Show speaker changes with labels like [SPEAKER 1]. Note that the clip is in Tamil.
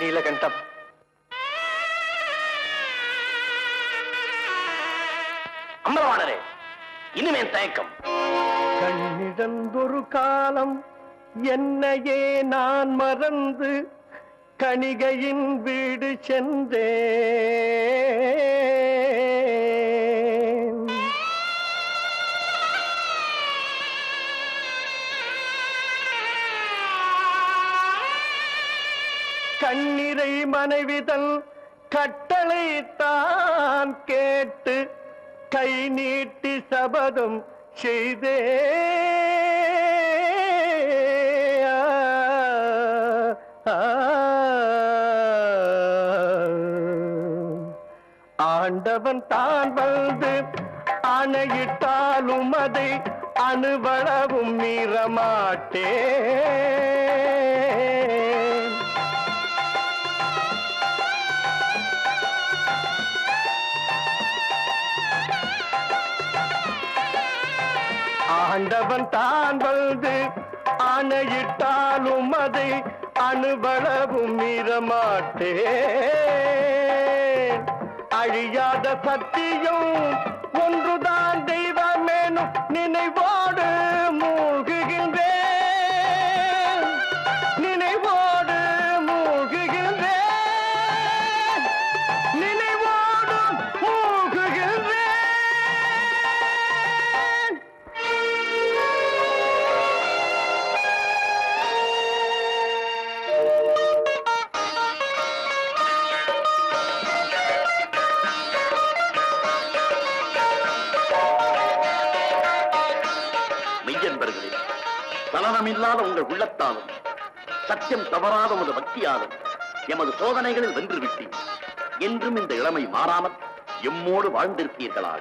[SPEAKER 1] நீலகண்டம்.
[SPEAKER 2] அம்பலவாணரே இனிமே தயக்கம்.
[SPEAKER 1] கண்ணிழந்தொரு காலம் என்னையே நான் மறந்து கணிகையின் வீடு சென்றே கண்ணிறை மனைவிதன் கட்டளை தான் கேட்டு கை நீட்டி சபதம் செய்தே. ஆண்டவன் தான் வந்து அணையிட்டாலும் அதை அணுவளவும் மீறமாட்டே. ஆண்டவன் தான் வந்து ஆணையிட்டாலும் அதை அணுவளவும் மீறமாட்டே அழியாத சத்தியம்
[SPEAKER 2] மெய்யன்பர்களே சலனமில்லாத உங்கள் உள்ளத்தாலும் சத்தியம் தவறாத உமது பக்தியாலும் எமது சோதனைகளில் வென்று விட்டீர் என்றும் இந்த இளமை மாறாமல் எம்மோடு வாழ்ந்திருப்பீர்களாக